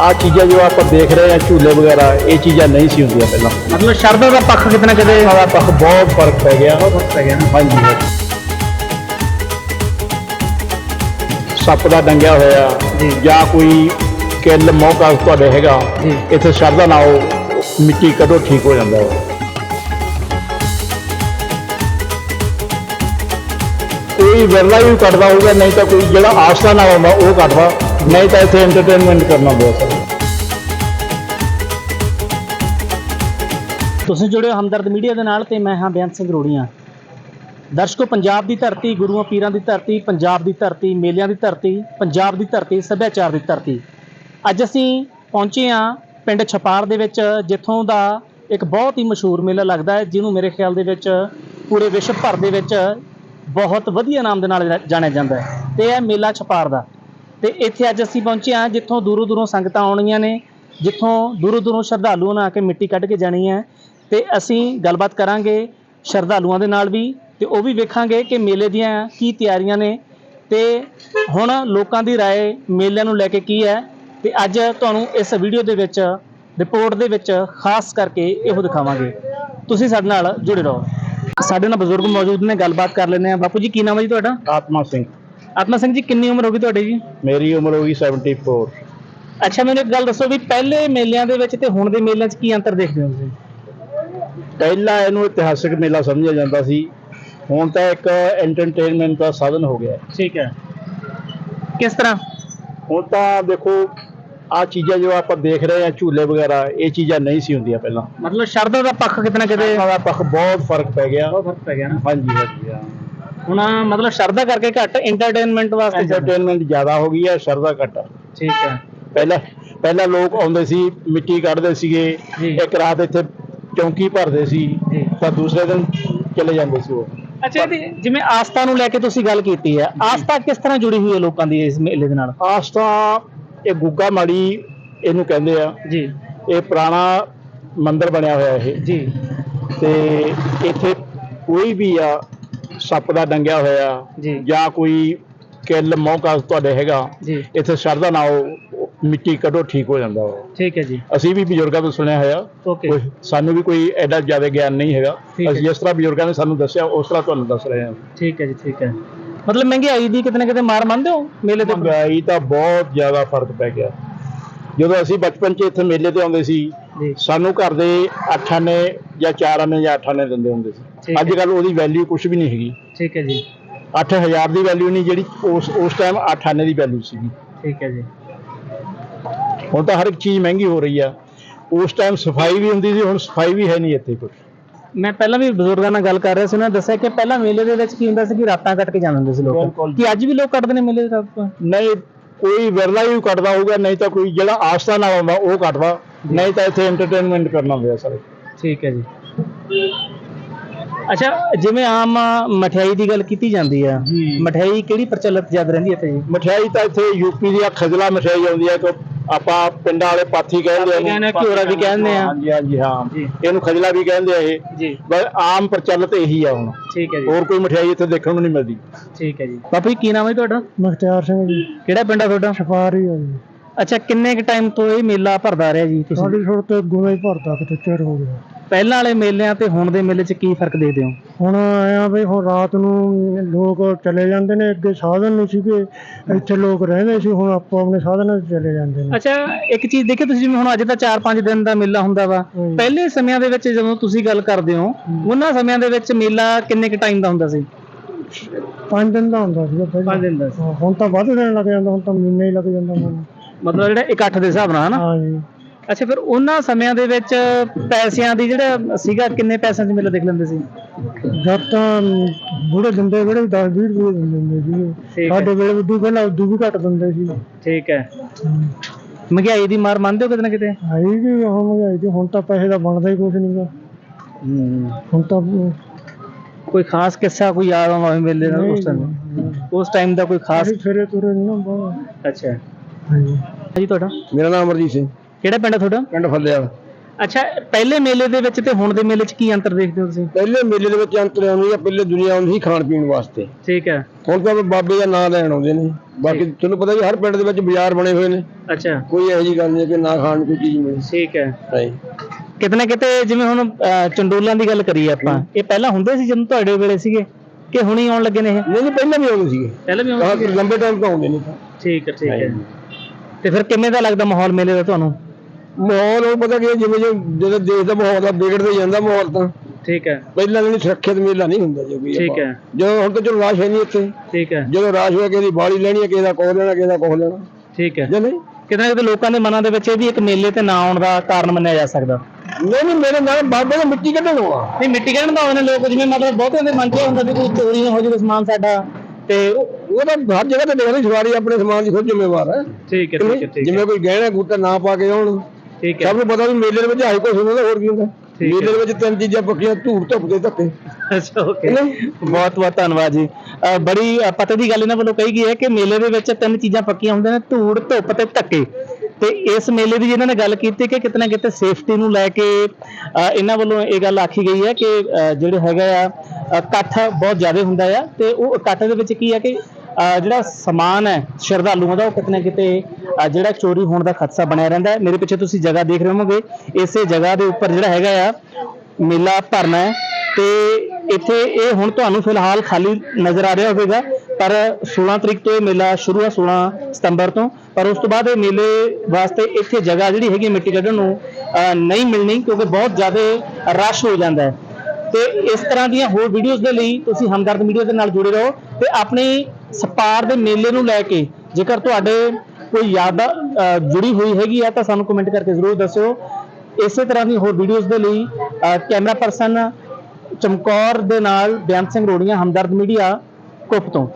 ਆ ਚੀਜ਼ਾਂ ਜੋ ਆਪਾਂ ਦੇਖ ਰਹੇ ਆ ਝੂਲੇ ਵਗੈਰਾ ਇਹ ਚੀਜ਼ਾਂ ਨਹੀਂ ਸੀ ਹੁੰਦੀਆਂ ਪਹਿਲਾਂ ਮਤਲਬ ਸ਼ਰਧਾ ਦਾ ਪੱਖ ਕਿਤੇ ਨਾ ਕਿਤੇ ਇਹਨਾਂ ਦਾ ਪੱਖ ਬਹੁਤ ਫ਼ਰਕ ਪੈ ਗਿਆ ਬਹੁਤ ਪੈ ਗਿਆ ਨਾ ਹਾਂਜੀ ਹਾਂਜੀ। ਸੱਪ ਦਾ ਡੰਗਿਆ ਹੋਇਆ ਜੀ। ਜਾਂ ਕੋਈ ਕਿੱਲ ਮੌਕਾ ਤੁਹਾਡੇ ਹੈਗਾ ਜੀ। ਇੱਥੇ ਸ਼ਰਧਾ ਨਾਓ ਮਿੱਟੀ ਕੱਢੋ ਠੀਕ ਹੋ ਜਾਂਦਾ ਹੈ ਕੋਈ ਵਿਰਲਾ ਵੀ ਕੱਢਦਾ ਹੋਊਗਾ ਨਹੀਂ ਤਾਂ ਕੋਈ ਜਿਹੜਾ ਆਸਤਾ ਨਾਲ ਆਉਂਦਾ ਉਹ ਕੱਢਦਾ ਨਹੀਂ ਤਾਂ ਇੱਥੇ ਐਂਟਰਟੇਨਮੈਂਟ ਕਰਨਾ ਬਹੁਤ ਸਾਰਾ ਤੁਸੀਂ ਜੁੜੇ ਹੋ ਹਮਦਰਦ ਮੀਡੀਆ ਦੇ ਨਾਲ ਤੇ ਮੈਂ ਹਾਂ ਬੇਅੰਤ ਸਿੰਘ ਰੋੜੀਆਂ। ਦਰਸ਼ਕੋ, ਪੰਜਾਬ ਦੀ ਧਰਤੀ, ਗੁਰੂਆਂ, ਪੀਰਾਂ ਦੀ ਧਰਤੀ, ਪੰਜਾਬ ਦੀ ਧਰਤੀ, ਮੇਲਿਆਂ ਦੀ ਧਰਤੀ, ਪੰਜਾਬ ਦੀ ਧਰਤੀ, ਸੱਭਿਆਚਾਰ ਦੀ ਧਰਤੀ। ਅੱਜ ਅਸੀਂ ਪਹੁੰਚੇ ਹਾਂ ਪਿੰਡ ਛਪਾਰ ਦੇ ਵਿੱਚ, ਜਿੱਥੋਂ ਦਾ ਇੱਕ ਬਹੁਤ ਹੀ ਮਸ਼ਹੂਰ ਮੇਲਾ ਲੱਗਦਾ ਹੈ, ਜਿਹਨੂੰ ਮੇਰੇ ਖਿਆਲ ਦੇ ਵਿੱਚ ਪੂਰੇ ਵਿਸ਼ਵ ਭਰ ਦੇ ਵਿੱਚ ਬਹੁਤ ਵਧੀਆ ਨਾਮ ਦੇ ਨਾਲ ਜਾਣਿਆ ਜਾਂਦਾ ਹੈ। ਤੇ ਇਹ ਹੈ ਮੇਲਾ ਛਪਾਰ ਦਾ। ਤੇ ਇੱਥੇ ਅੱਜ ਅਸੀਂ ਪਹੁੰਚੇ ਹਾਂ, ਜਿੱਥੋਂ ਦੂਰੋਂ ਦੂਰੋਂ ਸੰਗਤਾਂ ਆਉਣੀਆਂ ਨੇ, ਜਿੱਥੋਂ ਦੂਰੋਂ ਦੂਰੋਂ ਸ਼ਰਧਾਲੂਆਂ ਨੇ ਆ ਕੇ ਮਿੱਟੀ ਕੱਢ ਕੇ ਜਾਣੀ ਹੈ ਤੇ ਅਸੀਂ ਗੱਲਬਾਤ ਕਰਾਂਗੇ ਸ਼ਰਧਾਲੂਆਂ ਦੇ ਨਾਲ ਵੀ ਤੇ ਉਹ ਵੀ ਵੇਖਾਂਗੇ ਕਿ ਮੇਲੇ ਦੀਆਂ ਕੀ ਤਿਆਰੀਆਂ ਨੇ ਤੇ ਹੁਣ ਲੋਕਾਂ ਦੀ رائے ਮੇਲਿਆਂ ਨੂੰ ਲੈ ਕੇ ਕੀ ਹੈ ਤੇ ਅੱਜ ਤੁਹਾਨੂੰ ਇਸ ਵੀਡੀਓ ਦੇ ਵਿੱਚ ਰਿਪੋਰਟ ਦੇ ਵਿੱਚ ਖਾਸ ਕਰਕੇ ਇਹੋ ਦਿਖਾਵਾਂਗੇ ਤੁਸੀਂ ਸਾਡੇ ਨਾਲ ਜੁੜੇ ਰਹੋ ਸਾਡੇ ਨਾਲ ਬਜ਼ੁਰਗ ਮੌਜੂਦ ਨੇ ਗੱਲਬਾਤ ਕਰ ਲੈਂਦੇ ਆ ਬਾਪੂ ਜੀ ਕੀ ਨਾਮ ਹੈ ਜੀ ਤੁਹਾਡਾ ਆਤਮਾ ਸਿੰਘ ਆਤਮਾ ਸਿੰਘ ਜੀ ਕਿੰਨੀ ਉਮਰ ਹੋ ਗਈ ਤੁਹਾਡੀ ਜੀ ਮੇਰੀ ਉਮਰ ਹੋ ਗਈ 74 ਅੱਛਾ ਮੈਨੂੰ ਇੱਕ ਗੱਲ ਦੱਸੋ ਵੀ ਪਹਿਲੇ ਮੇਲਿਆਂ ਦੇ ਵਿੱਚ ਤੇ ਹੁਣ ਦੇ ਮੇਲਿਆਂ 'ਚ ਕੀ ਅੰਤਰ ਦੇਖਦੇ ਹੋ ਤੁਸੀਂ ਪਹਿਲਾਂ ਇਹਨੂੰ ਇਤਿਹਾਸਿਕ ਮੇਲਾ ਸਮਝਿਆ ਜਾਂਦਾ ਸੀ। ਹੁਣ ਤਾਂ ਇੱਕ ਐਂਟਰਟੇਨਮੈਂਟ ਦਾ ਸਾਧਨ ਹੋ ਗਿਆ। ਹੈ। ਠੀਕ ਹੈ। ਕਿਸ ਤਰ੍ਹਾਂ? ਹੁਣ ਤਾਂ ਦੇਖੋ ਆ ਚੀਜ਼ਾਂ ਜੋ ਆਪਾਂ ਦੇਖ ਰਹੇ ਆ ਝੂਲੇ ਵਗੈਰਾ ਇਹ ਚੀਜ਼ਾਂ ਨਹੀਂ ਸੀ ਹੁੰਦੀਆਂ ਪਹਿਲਾਂ। ਮਤਲਬ ਸ਼ਰਧਾ ਦਾ ਪੱਖ ਕਿਤੇ? ਨਾ ਕਿਤੇ ਦਾ ਪੱਖ ਬਹੁਤ ਫ਼ਰਕ ਪੈ ਗਿਆ। ਬਹੁਤ ਫ਼ਰਕ ਪੈ ਗਿਆ ਨਾ। ਹਾਂਜੀ ਹਾਂਜੀ ਹਾਂ। ਹੁਣ ਮਤਲਬ ਸ਼ਰਧਾ ਕਰਕੇ ਘੱਟ ਐਂਟਰਟੇਨਮੈਂਟ ਵਾਸਤੇ ਜ਼ਿਆਦਾ। ਐਂਟਰਟੇਨਮੈਂਟ ਜ਼ਿਆਦਾ ਹੋ ਗਈ ਹੈ ਸ਼ਰਦਾ ਘੱਟ ਆ। ਠੀਕ ਹੈ। ਪਹਿਲਾਂ ਪਹਿਲਾਂ ਲੋਕ ਆਉਂਦੇ ਸੀ ਮਿੱਟੀ ਕੱਢਦੇ ਸੀਗੇ। ਜੀ। ਇੱਕ ਰਾਤ ਇੱਥੇ ਚੌਂਕੀ ਭਰਦੇ ਸੀ ਜੀ। ਤਾਂ ਦੂਸਰੇ ਦਿਨ ਚਲੇ ਜਾਂਦੇ ਸੀ ਉਹ। ਅੱਛਾ ਇਹਦੀ ਜਿਵੇਂ ਆਸਥਾ ਨੂੰ ਲੈ ਕੇ ਤੁਸੀਂ ਗੱਲ ਕੀਤੀ ਹੈ ਆਸਥਾ ਕਿਸ ਤਰ੍ਹਾਂ ਜੁੜੀ ਹੋਈ ਹੈ ਲੋਕਾਂ ਦੀ ਇਸ ਮੇਲੇ ਦੇ ਨਾਲ? ਆਸ ਤਾਂ ਇਹ ਗੁੱਗਾ ਮਾੜੀ ਇਹਨੂੰ ਕਹਿੰਦੇ ਆ। ਜੀ। ਇਹ ਪੁਰਾਣਾ ਮੰਦਿਰ ਬਣਿਆ ਹੋਇਆ ਇਹ। ਜੀ। ਤੇ ਇੱਥੇ ਕੋਈ ਵੀ ਆ ਸੱਪ ਦਾ ਡੰਗਿਆ ਹੋਇਆ ਜੀ। ਜਾਂ ਕੋਈ ਕਿੱਲ ਮੌਕਾ ਤੁਹਾਡੇ ਹੈਗਾ ਜੀ। ਇੱਥੇ ਸ਼ਰਧਾ ਨਾਓ ਮਿੱਟੀ ਕੱਢੋ ਠੀਕ ਹੋ ਜਾਂਦਾ ਉਹ ਠੀਕ ਹੈ ਜੀ। ਅਸੀਂ ਵੀ ਬਜ਼ੁਰਗਾਂ ਤੋਂ ਸੁਣਿਆ ਹੋਇਆ। ਕੋਈ ਸਾਨੂੰ ਵੀ ਕੋਈ ਐਡਾ ਜ਼ਿਆਦਾ ਗਿਆਨ ਨਹੀਂ ਹੈਗਾ। ਠੀਕ ਹੈ। ਅਸੀਂ ਜਿਸ ਤਰ੍ਹਾਂ ਬਜ਼ੁਰਗਾਂ ਨੇ ਸਾਨੂੰ ਦੱਸਿਆ ਉਸ ਤਰ੍ਹਾਂ ਤੁਹਾਨੂੰ ਦੱਸ ਰਹੇ ਹਾਂ। ਠੀਕ ਹੈ ਜੀ ਠੀਕ ਹੈ। ਮਤਲਬ ਮਹਿੰਗਾਈ ਦੀ ਕਿਤੇ ਨਾ ਕਿਤੇ ਮਾਰ ਮੰਨਦੇ ਹੋ? ਮੇਲੇ ਤੇ ਮਹਿੰਗਾਈ ਤਾਂ ਬਹੁਤ ਜ਼ਿਆਦਾ ਫ਼ਰਕ ਪੈ ਗਿਆ। ਜਦੋਂ ਅਸੀਂ ਬਚਪਨ 'ਚ ਇੱਥੇ ਮੇਲੇ ਤੇ ਆਉਂਦੇ ਸੀ ਜੀ। ਸਾਨੂੰ ਘਰ ਦੇ 8 ਆਨੇ ਜਾਂ 4 ਆਨੇ ਜਾਂ 8 ਆਨੇ ਦਿੰਦੇ ਹੁੰਦੇ ਠੀਕ ਸੀ ਹੈ। ਅੱਜ ਕੱਲ ਉਹਦੀ ਵੈਲਿਊ ਕੁਝ ਵੀ ਨਹੀਂ ਹੈਗੀ। ਠੀਕ ਹੈ ਜੀ। 8000 ਦੀ ਵੈਲਿਊ ਨਹੀਂ ਜਿਹੜੀ ਉਸ ਉਸ ਟਾਈਮ 8 ਆਨੇ ਦੀ ਵੈਲਿਊ ਸੀਗੀ। ਠੀਕ ਹੈ ਜੀ। ਹੁਣ ਤਾਂ ਹਰ ਇੱਕ ਚੀਜ਼ ਮਹਿੰਗੀ ਹੋ ਰਹੀ ਆ। ਉਸ ਟਾਈਮ ਸਫ਼ਾਈ ਵੀ ਹੁੰਦੀ ਸੀ ਹੁਣ ਸਫ਼ਾਈ ਵੀ ਹੈ ਨਹੀਂ ਇੱਥੇ ਕੁਝ ਮੈਂ ਪਹਿਲਾਂ ਵੀ ਬਜ਼ੁਰਗਾਂ ਨਾਲ ਗੱਲ ਕਰ ਰਿਹਾ ਸੀ ਉਹਨਾਂ ਨੇ ਦੱਸਿਆ ਕਿ ਪਹਿਲਾਂ ਮੇਲੇ ਦੇ ਵਿੱਚ ਕੀ ਹੁੰਦਾ ਸੀ ਕਿ ਰਾਤਾਂ ਕੱਟ ਕੇ ਜਾਂਦੇ ਹੁੰਦੇ ਸੀ ਲੋਕ। ਬਿਲਕੁਲ। ਕਿ ਅੱਜ ਵੀ ਲੋਕ ਕੱਟਦੇ ਨੇ ਮੇਲੇ ਦੇ ਰਾਤਾਂ ਨਹੀਂ ਕੋਈ ਵਿਰਲਾ ਵੀ ਕੱਢਦਾ ਹੋਊਗਾ ਨਹੀਂ ਤਾਂ ਕੋਈ ਜਿਹੜਾ ਆਸਤਾ ਨਾਲ ਆਉਂਦਾ ਉਹ ਕੱਢਦਾ ਨਹੀਂ ਤਾਂ ਇੱਥੇ ਐਂਟਰਟੇਨਮੈਂਟ ਕਰਨਾ ਹੁੰਦਾ ਸਾਰੇ। ਠੀਕ ਹੈ ਜੀ। ਅੱਛਾ ਜਿਵੇਂ ਆਮ ਮਠਿਆਈ ਦੀ ਗੱਲ ਕੀਤੀ ਜਾਂਦੀ ਆ ਜੀ। ਮਠਿਆਈ ਕਿਹੜੀ ਪ੍ਰਚਲਿਤ ਜ਼ਿਆਦਾ ਰਹਿੰਦੀ ਹੈ ਇੱਥੇ ਜੀ? ਮਠਿਆਈ ਤਾਂ ਇੱਥੇ ਯੂਪੀ ਦੀ ਆ ਖਜਲਾ ਮਠਿਆਈ ਆਉਂਦੀ ਹੈ ਕਿ ਆਪਾਂ ਪਿੰਡਾਂ ਵਾਲੇ ਪਾਥੀ ਕਹਿੰਦੇ ਕਹਿੰਦੇ ਆ, ਘਿਓਰਾ ਵੀ ਕਹਿੰਦੇ ਆ। ਹਾਂਜੀ ਹਾਂਜੀ ਹਾਂ। ਜੀ। ਇਹਨੂੰ ਖਜਲਾ ਵੀ ਕਹਿੰਦੇ ਆ ਇਹ। ਜੀ। ਬਸ ਆਮ ਪ੍ਰਚਲਿਤ ਇਹੀ ਆ ਹੁਣ। ਠੀਕ ਹੈ ਜੀ। ਹੋਰ ਕੋਈ ਮਠਿਆਈ ਇੱਥੇ ਦੇਖਣ ਨੂੰ ਨਹੀਂ ਮਿਲਦੀ। ਠੀਕ ਹੈ ਜੀ। ਬਾਪੂ ਜੀ ਕੀ ਨਾਮ ਹੈ ਤੁਹਾਡਾ? ਮਖਤਿਆਰ ਸਿੰਘ ਜੀ। ਕਿਹੜਾ ਪਿੰਡ ਆ ਤੁਹਾਡਾ? ਛਪਾਰੀ ਆ ਜੀ। ਅੱਛਾ ਕਿੰਨੇ ਕ ਟਾਈਮ ਤੋਂ ਇਹ ਮੇਲਾ ਭਰਦਾ ਰਿਹਾ ਜੀ ਤੁਸੀਂ? ਛੋੜ ਤੇ ਗੁਣਾ ਹੀ ਭਰਦਾ ਕਿਤੇ ਚਿਰ ਹੋ ਗਿਆ। ਪਹਿਲਾਂ ਵਾਲੇ ਮੇਲਿਆਂ ਤੇ ਹੁਣ ਦੇ ਮੇਲੇ 'ਚ ਕੀ ਫ਼ਰਕ ਦੇਖਦੇ ਹੋ? ਹੁਣ ਆਇਆ ਵੀ ਹੁਣ ਰਾਤ ਨੂੰ ਲੋਕ ਚਲੇ ਜਾਂਦੇ ਨੇ ਅੱਗੇ ਸਾਧਨ ਨਹੀਂ ਸੀਗੇ ਇੱਥੇ ਲੋਕ ਰਹਿੰਦੇ ਸੀ ਹੁਣ ਆਪੋ ਆਪਣੇ ਸਾਧਨਾਂ ਤੇ ਚਲੇ ਜਾਂਦੇ ਨੇ। ਅੱਛਾ ਇੱਕ ਚੀਜ਼ ਦੇਖਿਓ ਤੁਸੀਂ ਜਿਵੇਂ ਹੁਣ ਅੱਜ ਤਾਂ 4-5 ਦਿਨ ਦਾ ਮੇਲਾ ਹੁੰਦਾ ਵਾ ਹਮ। ਪਹਿਲੇ ਸਮਿਆਂ ਦੇ ਵਿੱਚ ਜਦੋਂ ਤੁਸੀਂ ਗੱਲ ਕਰਦੇ ਹੋ ਉਹਨਾਂ ਸਮਿਆਂ ਦੇ ਵਿੱਚ ਮੇਲਾ ਕਿੰਨੇ ਕ ਟਾਈਮ ਦਾ ਹੁੰਦਾ ਸੀ? ਪੰਜ ਦਿਨ ਦਾ ਹੁੰਦਾ ਸੀਗਾ ਪਹਿਲਾਂ। ਦਿਨ ਦਾ ਹਾਂ, ਹੁਣ ਤਾਂ ਵੱਧ ਦਿਨ ਲੱਗ ਜਾਂਦਾ ਹੁਣ ਤਾਂ ਮਹੀਨਾ ਹੀ ਲੱਗ ਜਾਂਦਾ। ਹੁਣ ਮਤਲਬ ਜਿਹੜਾ ਇਕੱਠ ਦੇ ਹਿਸਾਬ ਨਾਲ ਹਨਾ? ਹਾਂ ਜੀ ਅੱਛਾ ਫਿਰ ਉਹਨਾਂ ਸਮਿਆਂ ਦੇ ਵਿੱਚ ਪੈਸਿਆਂ ਦੀ ਜਿਹੜਾ ਸੀਗਾ ਕਿੰਨੇ ਪੈਸਿਆਂ 'ਚ ਮੇਲਾ ਦੇਖ ਲੈਂਦੇ ਸੀ? ਜਦ ਤਾਂ ਬੁੜੇ ਦਿੰਦੇ ਬੜੇ 10 20 ਰੁਪਏ ਦਿੰਦੇ ਹੁੰਦੇ ਸੀ ਠੀਕ ਹੈ। ਸਾਡੇ ਵੇਲੇ ਉਦੋਂ ਪਹਿਲਾਂ ਉਦੋਂ ਵੀ ਘੱਟ ਦਿੰਦੇ ਸੀ। ਠੀਕ ਹੈ। ਮਹਿੰਗਾਈ ਦੀ ਮਾਰ ਮੰਨਦੇ ਹੋ ਕਿਤੇ ਨਾ ਕਿਤੇ? ਆਈ ਕਿ ਹੁਣ ਮਹਿੰਗਾਈ ਦੀ ਹੁਣ ਤਾਂ ਪੈਸੇ ਦਾ ਬਣਦਾ ਹੀ ਕੁਝ ਨਹੀਂਗਾ ਹੁਣ ਤਾਂ ਕੋਈ ਖਾਸ ਕਿੱਸਾ ਕੋਈ ਯਾਦ ਆਉਂਦਾ ਹੋਵੇ ਮੇਲੇ ਦਾ ਉਸ ਟਾਈਮ ਉਸ ਟਾਈਮ ਦਾ ਕੋਈ ਖਾਸ ਅਸੀਂ ਫਿਰੇ ਤੁਰੇ ਨੀ ਨਾ ਬਹੁਤ ਅੱਛਾ। ਹਾਂਜੀ। ਜੀ ਤੁਹਾਡਾ? ਮੇਰਾ ਨਾਮ ਅਮਰਜੀਤ ਸਿੰਘ। ਕਿਹੜਾ ਪਿੰਡ ਹੈ ਤੁਹਾਡਾ? ਪਿੰਡ ਫੱਲਿਆ। ਅੱਛਾ ਪਹਿਲੇ ਮੇਲੇ ਦੇ ਵਿੱਚ ਤੇ ਹੁਣ ਦੇ ਮੇਲੇ 'ਚ ਕੀ ਅੰਤਰ ਦੇਖਦੇ ਹੋ ਤੁਸੀਂ? ਪਹਿਲੇ ਮੇਲੇ ਦੇ ਵਿੱਚ ਅੰਤਰ ਆਉਂਦੀ ਆ ਪਹਿਲੇ ਦੁਨੀਆ ਆਉਂਦੀ ਸੀ ਖਾਣ ਪੀਣ ਵਾਸਤੇ। ਠੀਕ ਹੈ। ਹੁਣ ਤਾਂ ਬਾਬੇ ਦਾ ਨਾਮ ਲੈਣ ਆਉਂਦੇ ਨੇ। ਬਾਕੀ ਤੁਹਾਨੂੰ ਪਤਾ ਜੀ ਹਰ ਪਿੰਡ ਦੇ ਵਿੱਚ ਬਾਜ਼ਾਰ ਬਣੇ ਹੋਏ ਨੇ। ਅੱਛਾ। ਕੋਈ ਇਹੋ ਜਿਹੀ ਗੱਲ ਨਹੀਂ ਕਿ ਨਾ ਖਾਣ ਨੂੰ ਕੋਈ ਚੀਜ਼ ਮਿਲੇ। ਠੀਕ ਹੈ। ਨਹੀਂ ਕਿਤਨੇ ਕਿਤੇ ਜਿਵੇਂ ਹੁਣ ਅਹ, ਚੰਡੋਲਾਂ ਦੀ ਗੱਲ ਕਰੀਏ ਆਪਾਂ ਇਹ ਪਹਿਲਾਂ ਹੁੰਦੇ ਸੀ ਜਦੋਂ ਤੁਹਾਡੇ ਵੇਲੇ ਸੀਗੇ ਕਿ ਹੁਣੀ ਆਉਣ ਲੱਗੇ ਨੇ ਇਹ? ਨਹੀਂ ਨਹੀਂ ਪਹਿਲਾਂ ਵੀ ਆਉਂਦੇ ਸੀਗੇ। ਪਹਿਲਾਂ ਵੀ ਆਹ ਲੰਬੇ ਟਾਈਮ ਤੋਂ ਆਉਂਦੇ ਨੇ। ਠੀਕ ਹੈ ਠੀਕ ਹੈ। ਹਾਂਜੀ। ਤੇ ਫਿਰ ਕਿਵੇਂ ਦਾ ਲੱਗਦਾ ਮਾਹੌਲ ਮੇਲੇ ਦਾ ਤੁਹਾਨੂੰ? ਮਾਹੌਲ ਉਹ ਪਤਾ ਕੀ ਜਿਵੇਂ ਜਿਵੇਂ ਜਦੋਂ ਦੇਸ਼ ਦਾ ਮਾਹੌਲ ਆ ਵਿਗੜਦਾ ਜਾਂਦਾ ਮਾਹੌਲ ਤਾਂ। ਠੀਕ ਹੈ। ਪਹਿਲਾਂ ਨਹੀਂ ਸੁਰੱਖਿਅਤ ਮੇਲਾ ਨਹੀਂ ਹੁੰਦਾ ਜੋ ਵੀ ਠੀਕ ਆਪਾਂ- ਹੈ। ਜਦੋਂ ਹੁਣ ਤਾਂ ਚਲੋ ਰਾਸ਼ ਹੈ ਨਹੀਂ ਇੱਥੇ। ਠੀਕ ਹੈ। ਜਦੋਂ ਰਾਸ਼ ਹੋਇਆ ਕਿਸੇ ਦੀ ਬਾਲੀ ਲੈਣੀ ਹੈ ਕਿਸੇ ਦਾ ਕੋਹ ਲੈਣਾ ਕਿਸੇ ਦਾ ਕੋਹ ਲੈਣਾ। ਠੀਕ ਹੈ। ਜਾਂ ਨਹੀਂ ਕਿਤੇ ਨਾ ਕਿਤੇ ਲੋਕਾਂ ਦੇ ਮਨਾਂ ਦੇ ਵਿੱਚ ਇਹ ਵੀ ਇੱਕ ਮੇਲੇ ਤੇ ਨਾ ਆਉਣ ਦਾ ਕਾਰਨ ਮੰਨਿਆ ਜਾ ਸਕਦਾ। ਨਹੀਂ ਨਹੀਂ ਮੇਰੇ ਨਾਲ ਬਾਬੇ ਨੇ ਮਿੱਟੀ ਕੱਢਣ ਨੂੰ ਆ। ਨਹੀਂ ਮਿੱਟੀ ਕਹਿਣ ਦਾ ਉਹਨੇ ਲੋਕ ਜਿਵੇਂ ਮਤਲਬ ਬਹੁਤਿਆਂ ਦੇ ਮਨ 'ਚ ਇਹ ਹੁੰਦਾ ਵੀ ਕੋਈ ਚੋਰੀ ਨਾ ਹੋ ਜਾਵੇ ਸਮਾਨ ਸਾਡਾ ਤੇ ਉਹ ਤਾਂ ਹਰ ਜਗ੍ਹਾ ਤੇ ਦੇਖਣੀ ਸਵਾਰੀ ਆਪਣੇ ਸਮਾਨ ਦੀ ਖੁਦ ਜ਼ਿੰਮੇਵਾਰ ਹੈ। ਠੀਕ ਹੈ ਠੀਕ ਹੈ? ਠੀਕ ਹੈ। ਜਿਵੇਂ ਕੋਈ ਗਹਿਣਾ ਗੁੱਟਾ ਨਾ ਪਾ ਕੇ ਆਉਣ। ਠੀਕ ਹੈ। ਸਭ ਨੂੰ ਪਤਾ ਵੀ ਮੇਲੇ ਦੇ ਵਿੱਚ ਹਾਈ ਕੁਛ ਹੁੰਦਾ ਹੋਰ ਕੀ ਹੁੰਦਾ। ਮੇਲੇ। ਦੇ ਵਿੱਚ ਤਿੰਨ ਚੀਜ਼ਾਂ ਪੱਕੀਆਂ ਧੂੜ ਧੁੱਪ ਦੇ ਧੱਕੇ। ਅੱਛਾ ਓਕੇ? ਬਹੁਤ ਬਹੁਤ ਧੰਨਵਾਦ ਜੀ। ਬੜੀ ਪਤੇ ਦੀ ਗੱਲ ਇਹਨਾਂ ਵੱਲੋਂ ਕਹੀ ਗਈ ਹੈ ਕਿ ਮੇਲੇ ਦੇ ਵਿੱਚ ਤਿੰਨ ਚੀਜ਼ਾਂ ਪੱਕੀਆਂ ਹੁੰਦੀਆਂ ਨੇ ਧੂੜ ਧੁੱਪ ਤੇ ਧੱਕੇ। ਤੇ ਇਸ ਮੇਲੇ ਦੀ ਇਹਨਾਂ ਨੇ ਗੱਲ ਕੀਤੀ ਕਿ ਕਿਤੇ ਨਾ ਕਿਤੇ ਸੇਫਟੀ ਨੂੰ ਲੈ ਕੇ ਇਹਨਾਂ ਵੱਲੋਂ ਇਹ ਗੱਲ ਆਖੀ ਗਈ ਹੈ ਕਿ ਜਿਹੜੇ ਹੈਗਾ ਆ ਇਕੱਠ ਬਹੁਤ ਜ਼ਿਆਦਾ ਹੁੰਦਾ ਆ ਤੇ ਉਹ ਇਕੱਠ ਦੇ ਵਿੱਚ ਕੀ ਹੈ ਕਿ ਜਿਹੜਾ ਸਮਾਨ ਹੈ, ਸ਼ਰਧਾਲੂਆਂ ਦਾ, ਉਹ ਕਿਤੇ ਨਾ ਕਿਤੇ ਜਿਹੜਾ ਚੋਰੀ ਹੋਣ ਦਾ ਖਦਸ਼ਾ ਬਣਿਆ ਰਹਿੰਦਾ ਹੈ। ਮੇਰੇ ਪਿੱਛੇ ਤੁਸੀਂ ਜਗ੍ਹਾ ਦੇਖ ਰਹੇ ਹੋਵੋਗੇ। ਇਸੇ ਜਗ੍ਹਾ ਦੇ ਉੱਪਰ ਜਿਹੜਾ ਹੈਗਾ ਆ, ਮੇਲਾ ਭਰਨਾ ਹੈ। ਤੇ ਇੱਥੇ ਇਹ ਹੁਣ ਤੁਹਾਨੂੰ ਫਿਲਹਾਲ ਖਾਲੀ ਨਜ਼ਰ ਆ ਰਿਹਾ ਹੋਵੇਗਾ। ਪਰ 16 ਤਰੀਕ ਤੋਂ ਇਹ ਮੇਲਾ ਸ਼ੁਰੂ ਹੈ 16 ਸਤੰਬਰ ਤੋਂ। ਪਰ ਉਸ ਤੋਂ ਬਾਅਦ ਇਹ ਮੇਲੇ ਵਾਸਤੇ ਇੱਥੇ ਜਗ੍ਹਾ ਜਿਹੜੀ ਹੈਗੀ ਮਿੱਟੀ ਕੱਢਣ ਨੂੰ ਨਹੀਂ ਮਿਲਣੀ ਕਿਉਂਕਿ ਬਹੁਤ ਜ਼ਿਆਦਾ ਰਸ਼ ਹੋ ਜਾਂਦਾ ਹੈ। ਤੇ ਇਸ ਤਰ੍ਹਾਂ ਦੀਆਂ ਹੋਰ ਵੀਡੀਓਜ਼ ਦੇ ਲਈ ਤੁਸੀਂ ਹਮਦਰਦ ਮੀਡੀਆ ਦੇ ਨਾਲ ਜੁੜੇ ਰਹੋ ਤੇ ਆਪਣੀ ਸਪਾਰ ਦੇ ਮੇਲੇ ਨੂੰ ਲੈ ਕੇ, ਜੇਕਰ ਤੁਹਾਡੇ ਕੋਈ ਯਾਦ ਜੁੜੀ ਹੋਈ ਹੈਗੀ ਆ, ਤਾਂ ਸਾਨੂੰ ਕਮੈਂਟ ਕਰਕੇ ਜ਼ਰੂਰ ਦੱਸਿਓ। ਇਸੇ ਤਰ੍ਹਾਂ ਦੀ ਹੋਰ ਵੀਡੀਓਜ਼ ਦੇ ਲਈ ਕੈਮਰਾ ਪਰਸਨ ਚਮਕੌਰ ਦੇ ਨਾਲ ਬਿਆਨ ਸਿੰਘ ਰੋੜੀਆਂ, ਹਮਦਰਦ ਮੀਡੀਆ ਕੁੱਪ ਤੋਂ